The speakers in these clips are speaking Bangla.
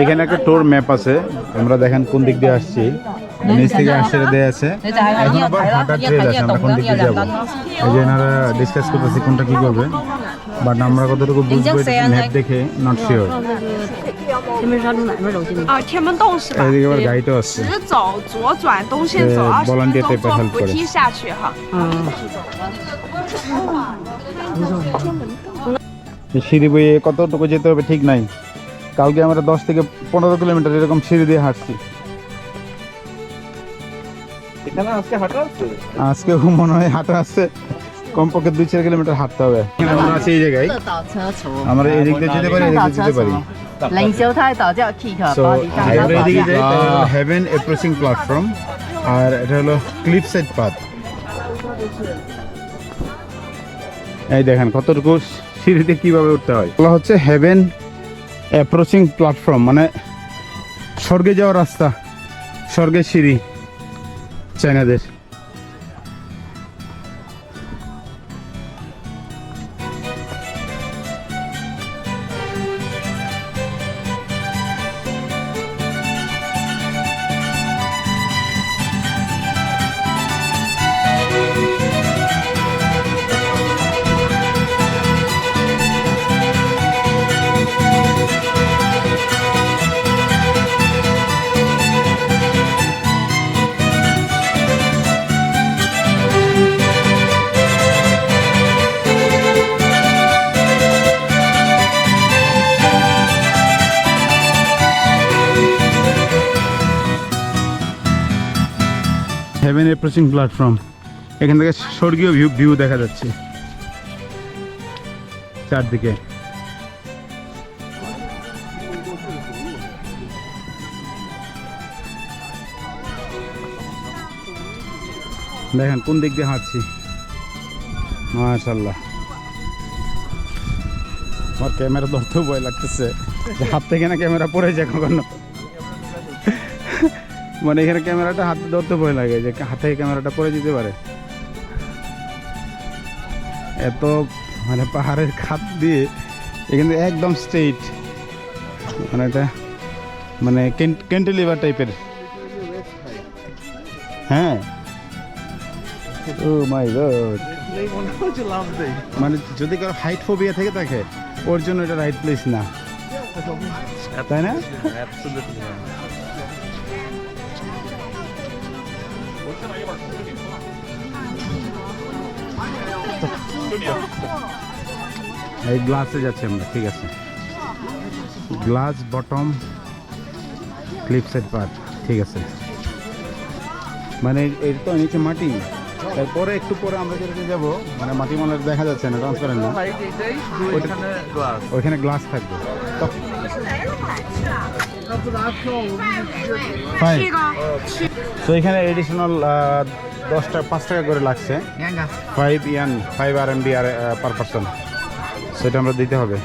এখানে একটা টোর ম্যাপ আছে। আমরা দেখেন কোন দিক দিয়ে আসছি। নিচ থেকে আসছে দেয়া আছে। এখন আবার হাঁটার ট্রেল আছে আমরা কোন দিক দিয়ে যাব? এই যে এনারা ডিসকাস করতেছি কোনটা কি করবে। বাট আমরা কতটুকু বুঝব ম্যাপ দেখে নট শিওর এদিকে আবার আসছে ভলান্টিয়ার হেল্প করে। সিঁড়ি বইয়ে কতটুকু যেতে হবে ঠিক নাই। কালকে আমরা দশ থেকে পনেরো কিলোমিটার এরকম সিঁড়ি দিয়ে হাঁটছি। আজকে মনে হয় হাঁটা আসছে কমপক্ষে দুই চার কিলোমিটার হাঁটতে হবে। আমরা এই জায়গায়। আমরা এই দিক দিয়ে যেতে পারি এদিক যেতে পারি। হেভেন প্ল্যাটফর্ম আর এটা হলো ক্লিপ পাথ এই দেখেন কতটুকু সিঁড়িতে কীভাবে উঠতে হয়? বলা হচ্ছে হেভেন অ্যাপ্রোচিং প্ল্যাটফর্ম মানে স্বর্গে যাওয়ার রাস্তা, স্বর্গের সিঁড়ি চাইনাদের হেভেন অ্যাপ্রোচিং প্ল্যাটফর্ম এখান থেকে স্বর্গীয় ভিউ ভিউ দেখা যাচ্ছে। চারদিকে। দেখেন, কোন দিক দিয়ে হাঁটছি? মাশাল্লাহ আমার ক্যামেরা ধরতেও ভয় লাগতেছে। হাত থেকে না ক্যামেরা পড়ে যায় কখনো? মানে এখানে ক্যামেরাটা হাতে ধরতে ভয় লাগে যে হাতে ক্যামেরাটা পড়ে যেতে পারে। এত মানে পাহাড়ের খাত দিয়ে এখানে একদম স্ট্রেইট মানে এটা মানে ক্যান্টিলিভার টাইপের হ্যাঁ। ও মাই গড মানে যদি কারও হাইট ফোবিয়া থেকে থাকে, ওর জন্য এটা রাইট প্লেস না। তাই না? এই গ্লাসে যাচ্ছি আমরা ঠিক আছে। গ্লাস বটম ক্লিপসের পার্ট ঠিক আছে। মানে এর তো নিচে মাটি। তারপরে একটু পরে আমরা যেটাতে যাব মানে মাটি মালার দেখা যাচ্ছে না ট্রান্সপারেন্ট না। ওইখানে গ্লাস থাকবে। তো এখানে এডিশনাল দশটা পাঁচ টাকা করে লাগছে। Five yuan five R M B আর পার পার্সন সেটা আমরা দিতে হবে।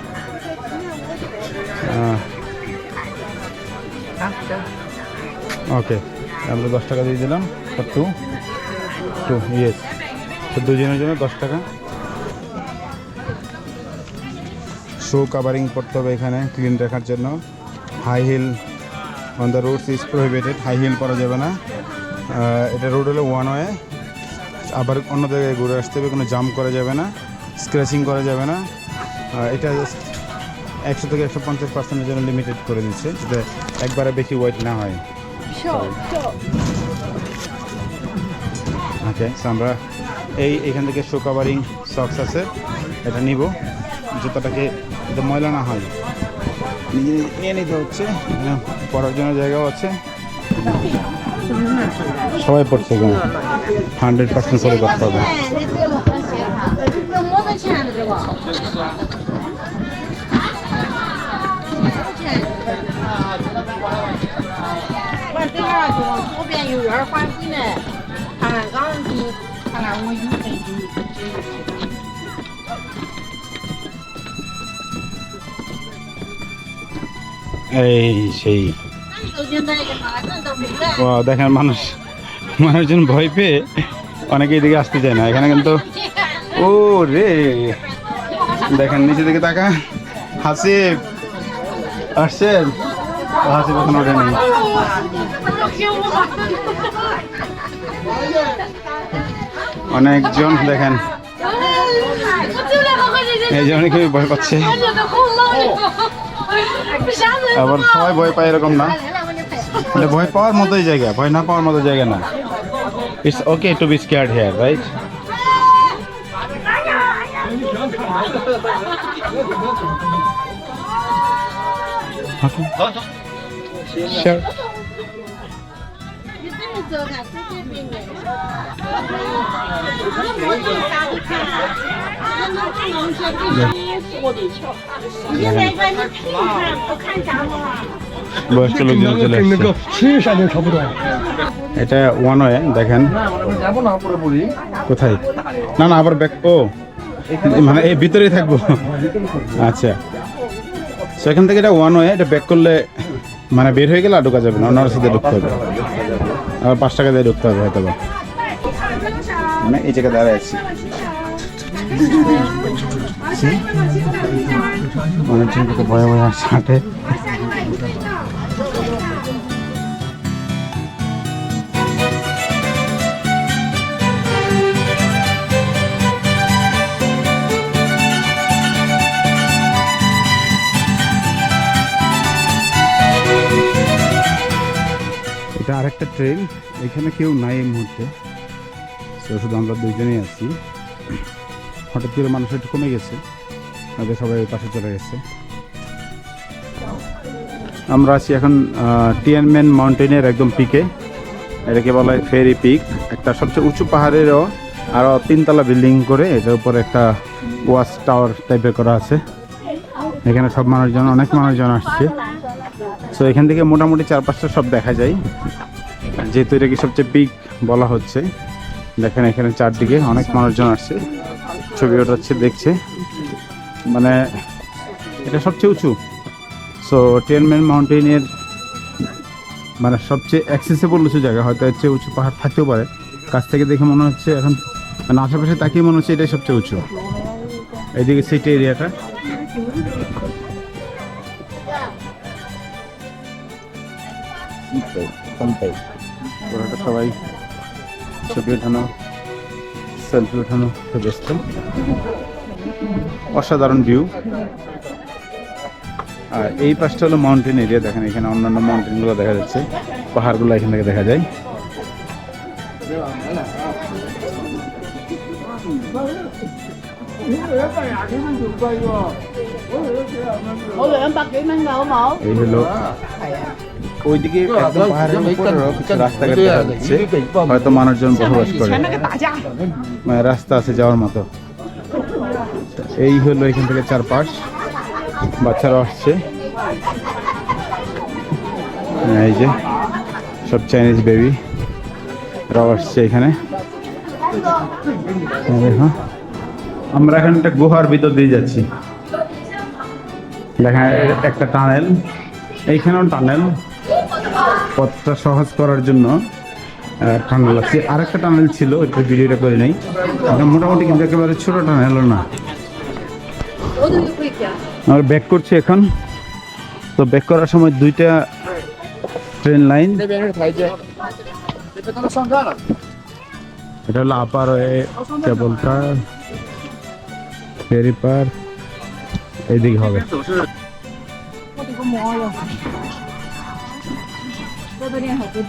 ওকে আমরা দশ টাকা দিয়ে দিলাম। টু টু ইয়েস তো দুজনের জন্য দশ টাকা শো কাভারিং করতে হবে এখানে ক্লিন রাখার জন্য। High heel on the roads is prohibited high heel করা যাবে না। এটা রোড হলো ওয়ান ওয়ে আবার অন্য জায়গায় ঘুরে আসতে হবে কোনো জাম্প করা যাবে না স্ক্র্যাচিং করা যাবে না। এটা জাস্ট একশো থেকে একশো পঞ্চাশ পার্সেন্টের জন্য লিমিটেড করে দিচ্ছে যাতে একবারে বেশি ওয়েট না হয়। ওকে আমরা এই এখান থেকে শো কাভারিং সক্স আছে এটা নিব। জুতাটাকে যাতে ময়লা না হয়। নিজে নিয়ে নিতে হচ্ছে এখানে পড়ার জন্য জায়গাও আছে। সবাই পড়ছে এখানে। হান্ড্রেড পার্সেন্ট করে করতে হবে। এই সেই দেখেন মানুষ, মানুষজন ভয় পেয়ে অনেকে এদিকে আসতে চায় না। এখানে কিন্তু, ও রে, দেখেন নিচে দিকে তাকা। হাসি আসছেন? হাসিব এখন ওঠে নেই অনেকজন দেখেন, এই জন্য খুবই ভয় পাচ্ছে। আবার সবাই ভয় পায় এরকম না। এটা ভয় পাওয়ার মতোই জায়গা ভয় না পাওয়ার মতো জায়গা না it's okay to be scared here right Sure. বয়স্ক লোকজন চলে আসছে। এটা ওয়ান ওয়ে দেখেন। যাব না পুরোপুরি। কোথায়? না না আবার ব্যাক ও। মানে এই ভিতরেই থাকব। আচ্ছা। So, এখান থেকে এটা ওয়ান ওয়ে এটা ব্যাক করলে মানে বের হয়ে গেলে আর ঢোকা যাবে না অন্য দিয়ে ঢুকতে হবে। আবার পাঁচ টাকা দিয়ে ঢুকতে হবে হয়তো বা। মানে এই জায়গায় দাঁড়ায় আছি। অনেকজন কত ভয়ে ভয়ে আসছে হাঁটে। এটা আরেকটা ট্রেন এখানে কেউ নাই এই মুহূর্তে। তো শুধু আমরা দুইজনেই আছি। হঠাৎ করে মানুষ একটু কমে গেছে। তাদের সবাই পাশে চলে গেছে। আমরা আছি এখন টিয়ানম্যান মাউন্টেনের একদম পিকে এটাকে বলা হয় ফেরি পিক একটা সবচেয়ে উঁচু পাহাড়েরও আরও তিনতলা বিল্ডিং করে এটার উপর একটা ওয়াচ টাওয়ার টাইপের করা আছে। এখানে সব মানুষজন, অনেক মানুষজন আসছে। সো এখান থেকে মোটামুটি চার পাঁচটা সব দেখা যায়। যেহেতু এটাকে সবচেয়ে পিক বলা হচ্ছে। দেখেন এখানে চারদিকে অনেক মানুষজন আসছে। ছবি ওঠাচ্ছে, দেখছে। মানে এটা সবচেয়ে উঁচু। সো টেনম্যান মাউন্টেনের মানে সবচেয়ে অ্যাক্সেসেবল উঁচু জায়গা। হয়তো এর চেয়ে উঁচু পাহাড় থাকতেও পারে। কাছ থেকে দেখে মনে হচ্ছে এখন মানে আশেপাশে তাকিয়ে মনে হচ্ছে এটাই সবচেয়ে উঁচু। এইদিকে সিটি এরিয়াটা সবাই ছবি ওঠানো সেলফি ওঠানো ব্যস্ত অসাধারণ ভিউ আর এই পাশটা হলো মাউন্টেন এরিয়া দেখেন এখানে অন্যান্য মাউন্টেনগুলো দেখা যাচ্ছে। পাহাড়গুলো এখান থেকে দেখা যায়। এই হলো ওইদিকে একদম পাহাড়ের উপরেও কিছু রাস্তাঘাট দেখা যাচ্ছে। হয়তো মানুষজন বসবাস করে। মানে রাস্তা আছে যাওয়ার মতো। এই হলো এখান থেকে চারপাশ। বাচ্চারা আসছে। এই যে সব চাইনিজ বেবি রাও আসছে এখানে। আমরা এখানে একটা গুহার ভিতর দিয়ে যাচ্ছি। দেখা একটা টানেল। এইখানেও টানেল। পথটা সহজ করার জন্য টানেল লাগছে আরেকটা টানেল ছিল, ওইটা ভিডিওটা করে নাই। মোটামুটি কিন্তু একেবারে ছোটো টানেল না। আমরা ব্যাক করছি এখন। তো ব্যাক করার সময় দুইটা ট্রেন লাইন এটা হলো আপার কেবল ফেরি পার এইদিকে হবে।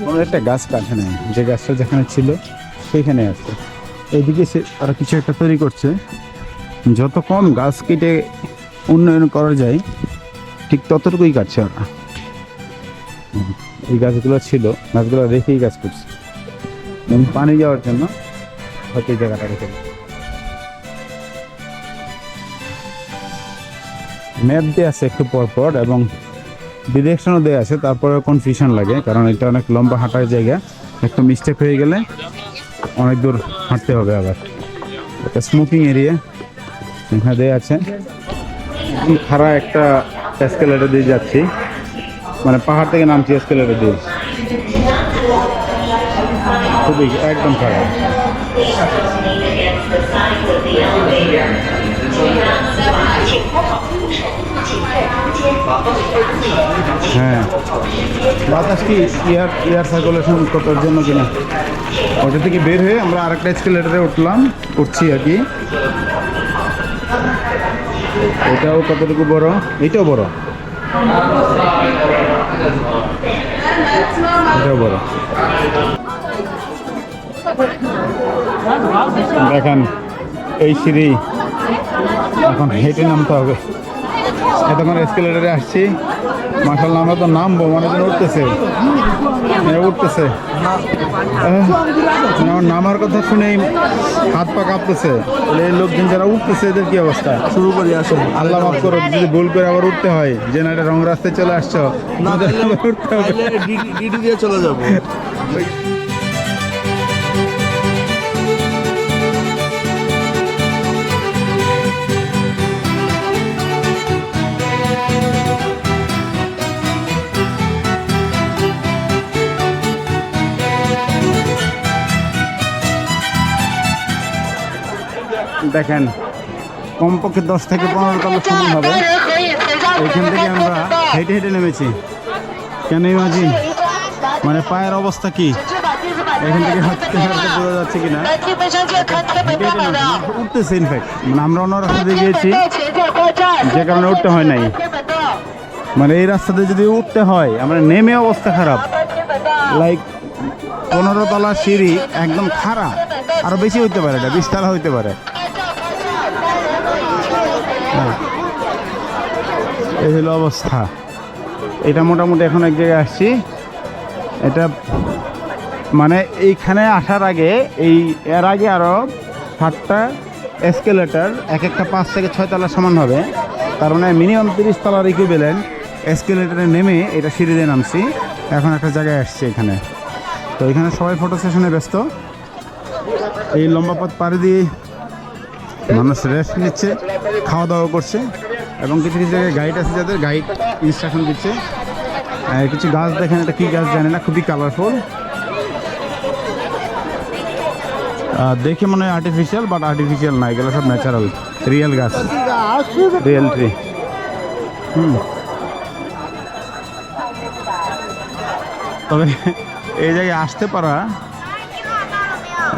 কোনো একটা গাছ কাটে নাই, যে গাছটা যেখানে ছিল সেইখানে আছে। এইদিকে সে তারা কিছু একটা তৈরি করছে। যত কম গাছ কেটে উন্নয়ন করা যায়, ঠিক ততটুকুই কাটছে ওরা। এই গাছগুলো ছিল, গাছগুলো রেখেই গাছ করছে। পানি যাওয়ার জন্য হয়তো এই জায়গাটা রেখে ম্যাপ দিয়ে আছে একটু পর পর এবং ডিরেকশনও দেওয়া আছে তারপরে কনফিউশন লাগে, কারণ এটা অনেক লম্বা হাঁটার জায়গা। একটু মিস্টেক হয়ে গেলে অনেক দূর হাঁটতে হবে আবার। একটা স্মোকিং এরিয়া এখানে দেওয়া আছে। খাড়া একটা এসকেলেটার দিয়ে যাচ্ছি। মানে পাহাড় থেকে নামছি এসকেলেটার দিয়ে। খুবই, একদম খারাপ হ্যাঁ। বাতাস কি এয়ার এয়ার সার্কুলেশন করার জন্য কিনা? ওটা থেকে বের হয়ে আমরা আরেকটা এসকেলেটারে উঠলাম, উঠছি আর কি। এটাও কতটুকু বড়? এটাও বড়। এটাও বড়। দেখেন, এই সিঁড়ি এখন হেঁটে নামতে হবে। এতক্ষণ এসকেলেটারে আসছি। মাসাল্লাহ আমরা তো নামবো মনে যেন উঠতেছে। উঠতেছে। আমার নামার কথা শুনেই হাত পা কাঁপতেছে। এই লোকজন যারা উঠতেছে এদের কি অবস্থা? শুরু করি আসো আল্লাহ মাফ করো যদি ভুল করে আবার উঠতে হয় যে না এটা রং রাস্তায় চলে আসছো। আবার উঠতে হবে। দিয়ে চলে যাব। দেখেন, কমপক্ষে দশ থেকে পনেরো তলা সমান হবে। এখান থেকে আমরা হেঁটে হেঁটে নেমেছি। কেন ইমাজিন? মানে পায়ের অবস্থা কি? এখান থেকে হাঁটতে হাঁটতে বোঝা যাচ্ছে কিনা। উঠতেছে ইনফ্যাক্ট মানে আমরা অন্য রাস্তা দিয়ে গিয়েছি, যে কারণে উঠতে হয় নাই। মানে এই রাস্তাতে যদি উঠতে হয়, আমরা নেমে অবস্থা খারাপ। লাইক পনেরো তলা সিঁড়ি একদম খারাপ আরও বেশি হইতে পারে এটা, বিশ তলা হইতে পারে। এই হলো অবস্থা। এটা মোটামুটি এখন এক জায়গায় আসছি। এটা মানে এইখানে আসার আগে, এই এর আগে আরও সাতটা এসকেলেটার এক একটা পাঁচ থেকে ছয় তলার সমান হবে। তার মানে মিনিমাম তিরিশ তলার ইকুইভ্যালেন্ট এসকেলেটারে নেমে এটা সিঁড়ি দিয়ে নামছি। এখন একটা জায়গায় আসছি এখানে। তো এখানে সবাই ফটো সেশনে ব্যস্ত। এই লম্বা পথ পাড়ি দিয়ে মানুষ রেস্ট নিচ্ছে খাওয়া দাওয়া করছে এবং কিছু কিছু জায়গায় গাইড আছে যাদের গাইড ইনস্ট্রাকশন দিচ্ছে। কিছু গাছ দেখেন, এটা কী গাছ জানি না, খুবই কালারফুল দেখে মনে হয় আর্টিফিশিয়াল বাট আর্টিফিশিয়াল না, এগুলো সব ন্যাচারাল রিয়েল গাছ রিয়েল ট্রি হুম। তবে এই জায়গায় আসতে পারা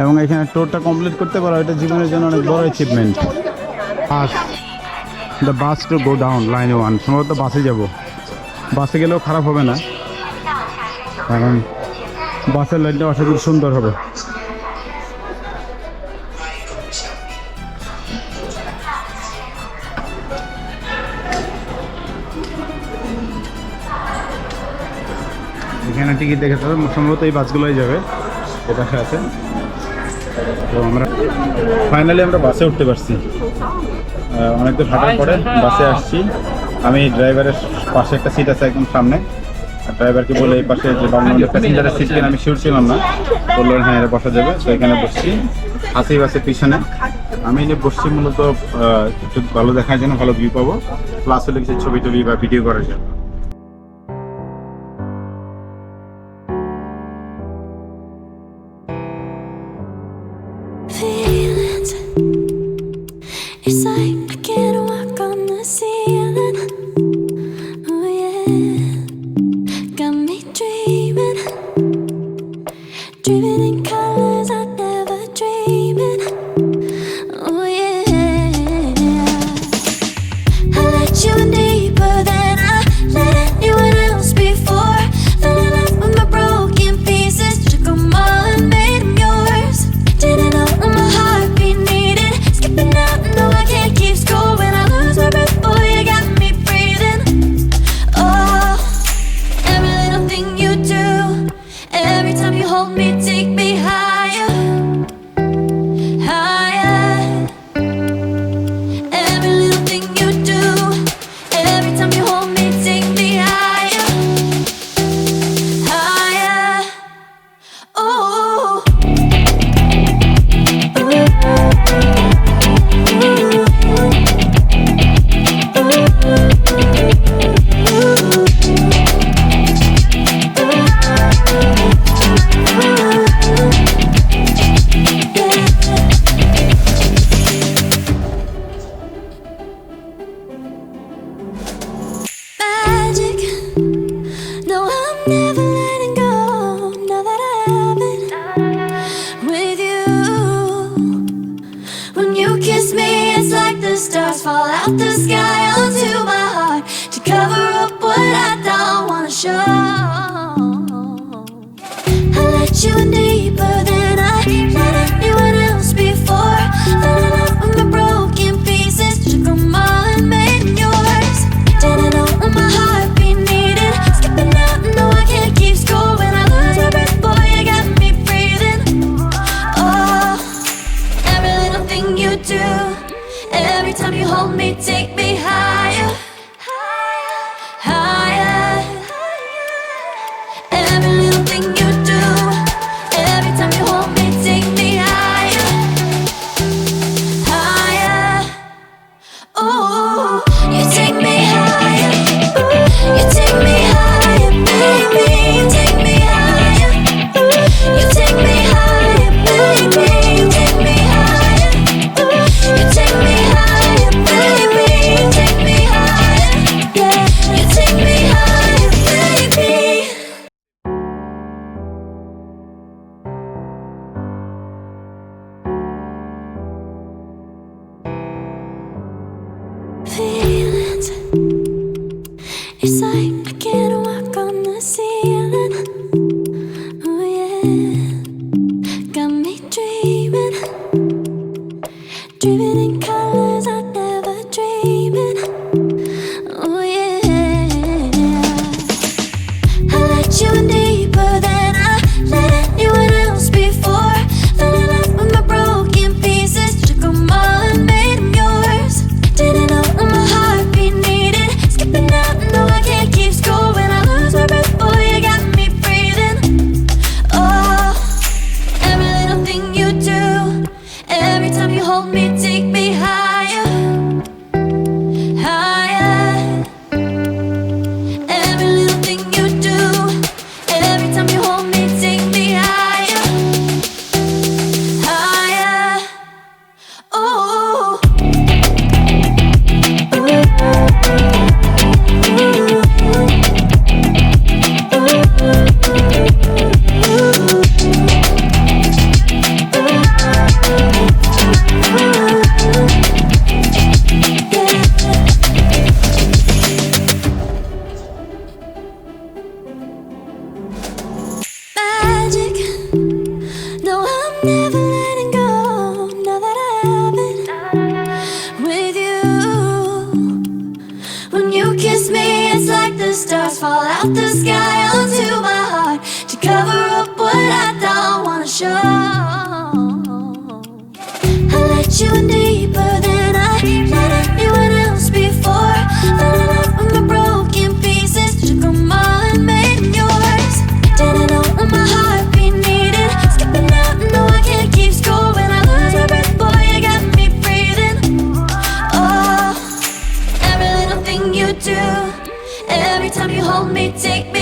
এবং এখানে টোরটা কমপ্লিট করতে পারা, এটা জীবনের জন্য অনেক বড় achievement bus the bus to go down line one সম্ভবত বাসে যাব। বাসে গেলেও খারাপ হবে না। কারণ বাসের লাইনটা আশা করি সুন্দর হবে। এখানে টিকিট দেখে সম্ভবত এই বাসগুলোই যাবে। এ পাশে আছে। তো আমরা ফাইনালি আমরা বাসে উঠতে পারছি। অনেক দূর হাঁটার পরে বাসে আসছি। আমি ড্রাইভারের পাশে একটা সিট আছে একদম সামনে। আর ড্রাইভারকে বলে এই পাশে যে বাংলাদেশের প্যাসেঞ্জারের সিট কিনা আমি শিওর ছিলাম না। বলল হ্যাঁ এটা বসা যাবে। তো এখানে বসছি। হাসি বাসের পিছনে। আমি এনে বসছি, মূলত একটু ভালো দেখার জন্য, ভালো ভিউ পাবো। প্লাস হলে কিছু ছবি টবি বা ভিডিও করার জন্য। me take tuned in. stars fall out the sky onto my heart to cover up what I don't wanna show. I let you in deeper than. take me